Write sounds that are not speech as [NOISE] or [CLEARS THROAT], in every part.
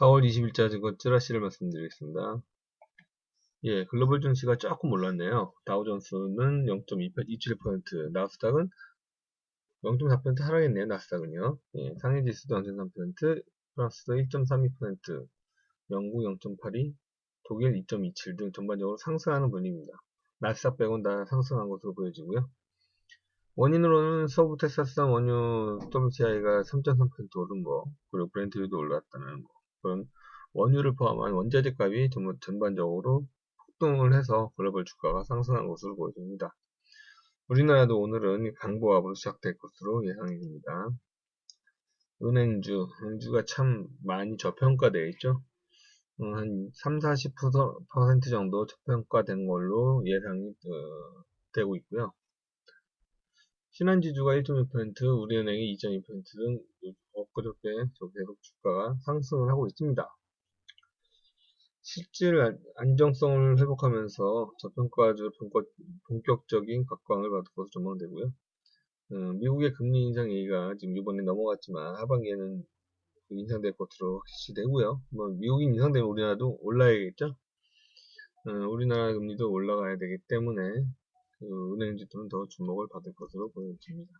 4월 20일자 증거 찌라시를 말씀드리겠습니다. 예, 글로벌 증시가 조금 올랐네요. 다우존스는 0.27%, 나스닥은 0.4% 하락했네요. 나스닥은요. 예, 상해 지수도 0.3%, 프랑스 1.32%, 영국 0.82, 독일 2.27 등 전반적으로 상승하는 분위기입니다. 나스닥 빼곤 다 상승한 것으로 보여지고요. 원인으로는 서부 텍사스산 원유 WTI가 3.3% 오른 거, 그리고 브렌트유도 올랐다는 거, 그런 원유를 포함한 원자재 값이 전반적으로 폭등을 해서 글로벌 주가가 상승한 것으로 보여집니다. 우리나라도 오늘은 강보합으로 시작될 것으로 예상이 됩니다. 은행주, 은주가 참 많이 저평가되어 있죠. 음, 한 3, 40% 정도 저평가된 걸로 예상이 어, 되고 있고요. 신한지주가 1.1%, 우리은행이 2.2%등 엊그저께 계속 주가가 상승을 하고 있습니다. 실질 안정성을 회복하면서 저평가주 본격적인 각광을 받을 것으로 전망되고요. 음, 미국의 금리 인상 얘기가 지금 이번에 넘어갔지만 하반기에는 인상될 것으로 확시되고요. 뭐 미국이 인상되면 우리나라도 올라야겠죠. 음, 우리나라 금리도 올라가야 되기 때문에 그 은행주들은 더 주목을 받을 것으로 보여집니다.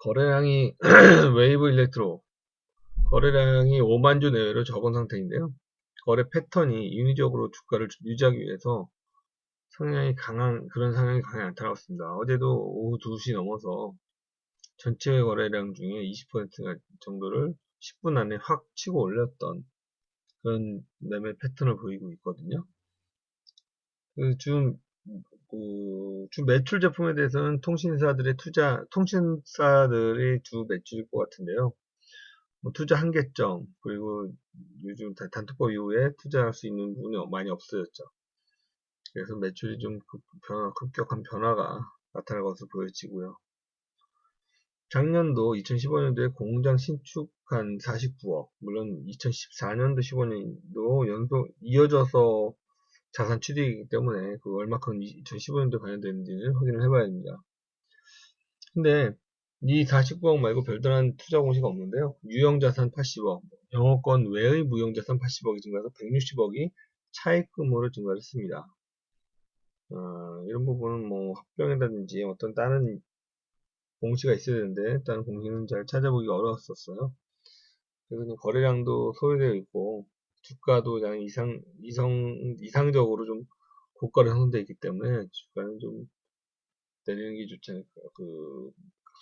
거래량이 [CLEARS THROAT] 웨이브 일렉트로 거래량이 5만 주 내외로 적은 상태인데요. 거래 패턴이 인위적으로 주가를 유지하기 위해서 성향이 강한 그런 성향이 강하게 나타났습니다. 어제도 오후 2시 넘어서 전체 거래량 중에 20% 정도를 10분 안에 확 치고 올렸던 그런 매매 패턴을 보이고 있거든요. 그 좀, 그, 주 매출 제품에 대해서는 통신사들의 투자, 통신사들의 주 매출일 것 같은데요. 뭐 투자 한계점, 그리고 요즘 단톡법 이후에 투자할 수 있는 부분이 많이 없어졌죠. 그래서 매출이 좀 변화, 급격한 변화가 나타날 것으로 보여지고요. 작년도 2015년도에 공장 신축 한 49억, 물론 2014년도 15년도 연속 이어져서 자산 취득이기 때문에 그 얼마큼 2015년도 반영되는지는 확인을 해봐야 됩니다. 근데 이 49억 말고 별다른 투자 공시가 없는데요. 유형 자산 80억, 영어권 외의 무형 자산 80억이 증가해서 160억이 차익금으로 증가했습니다. 어, 이런 부분은 뭐 합병이라든지 어떤 다른 공시가 있어야 되는데 다른 공시는 잘 찾아보기 어려웠었어요. 그래서 거래량도 소요되어 있고 주가도 그냥 이상, 이성, 이상적으로 좀 고가로 형성되어 있기 때문에 주가는 좀 내리는 게 좋지 않을까. 그,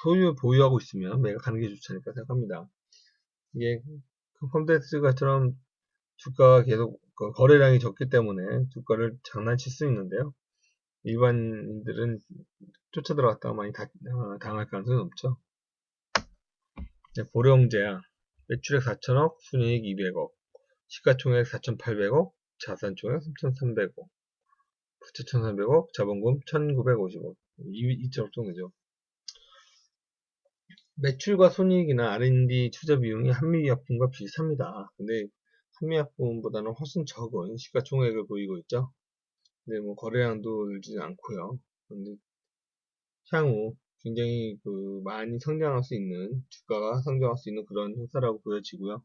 소유 보유하고 있으면 매각하는 게 좋지 않을까 생각합니다. 이게 컴퓨터스가처럼 주가가 계속 그 거래량이 적기 때문에 주가를 장난칠 수 있는데요. 일반인들은 쫓아 들어갔다가 많이 다, 어, 당할 가능성이 높죠. 네, 보령제약 매출액 4천억, 순이익 200억, 시가총액 4,800억, 자산총액 3,300억, 부채 1,300억, 자본금 1,950억, 2.5억 정도죠. 매출과 손익이나 R&D 투자 비용이 한미약품과 비슷합니다. 근데 한미약품보다는 훨씬 적은 시가총액을 보이고 있죠. 근데 뭐 거래량도 늘지는 않고요. 근데 향후 굉장히 그 많이 성장할 수 있는 주가가 성장할 수 있는 그런 회사라고 보여지고요.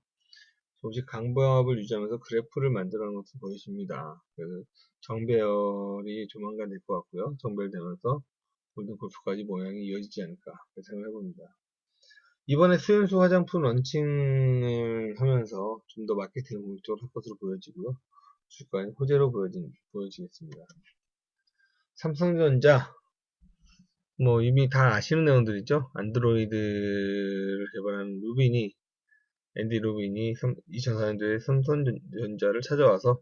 조금씩 강보합을 유지하면서 그래프를 만들어 놓은 것으로 보이십니다. 그래서 정배열이 조만간 될 것 같고요. 정배열되면서 골든 골프까지 모양이 이어지지 않을까 생각을 해봅니다. 이번에 수연수 화장품 런칭을 하면서 좀 더 마케팅을 본격적으로 할 것으로 보여지고요. 주가에 호재로 보여진, 보여지겠습니다. 삼성전자 뭐 이미 다 아시는 내용들이죠. 안드로이드를 개발한 루빈이 앤디 루빈이 2004년도에 삼성전자를 찾아와서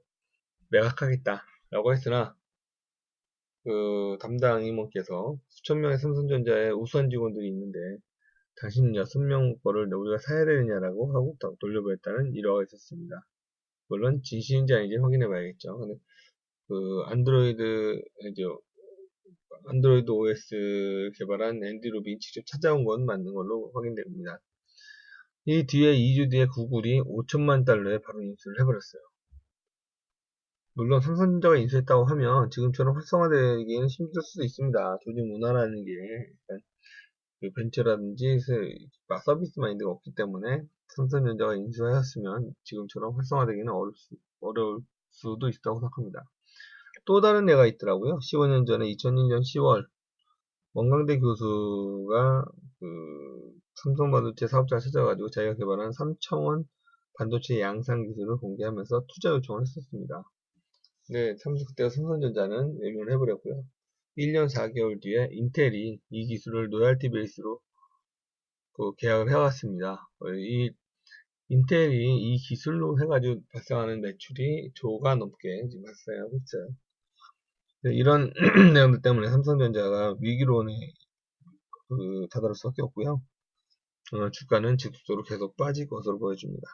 매각하겠다 라고 했으나 그 담당 임원께서 수천 명의 삼성전자의 우수한 직원들이 있는데 당신 여섯 명 거를 우리가 사야 되느냐라고 하고 돌려보냈다는 일화가 있었습니다. 물론 진실인지 아닌지 확인해 봐야겠죠. 근데 그 안드로이드 안드로이드 OS 개발한 앤디 루빈 직접 찾아온 건 맞는 걸로 확인됩니다. 이 뒤에 2주 뒤에 구글이 5천만 달러에 바로 인수를 해버렸어요. 물론 삼성전자가 인수했다고 하면 지금처럼 활성화되기에는 힘들 수도 있습니다. 조직 문화라는 게 그 벤처라든지 서비스 마인드가 없기 때문에 삼성전자가 인수하였으면 지금처럼 활성화되기는 어려울, 수, 어려울 수도 있다고 생각합니다. 또 다른 애가 있더라고요. 15년 전에 2002년 10월 원광대 교수가 그 삼성 반도체 사업자를 찾아가지고 자기가 개발한 3차원 반도체 양산 기술을 공개하면서 투자 요청을 했었습니다. 네, 삼성 그때 삼성전자는 외면을 해버렸고요. 1년 4개월 뒤에 인텔이 이 기술을 노열티 베이스로 그 계약을 해왔습니다. 이 인텔이 이 기술로 해가지고 발생하는 매출이 조가 넘게 지금 발생하고 있어요. 네, 이런 [CLEARS THROAT] 내용들 때문에 삼성전자가 위기론에 그 다다를 수밖에 없고요. 어, 주가는 지속적으로 계속 빠질 것으로 보여집니다.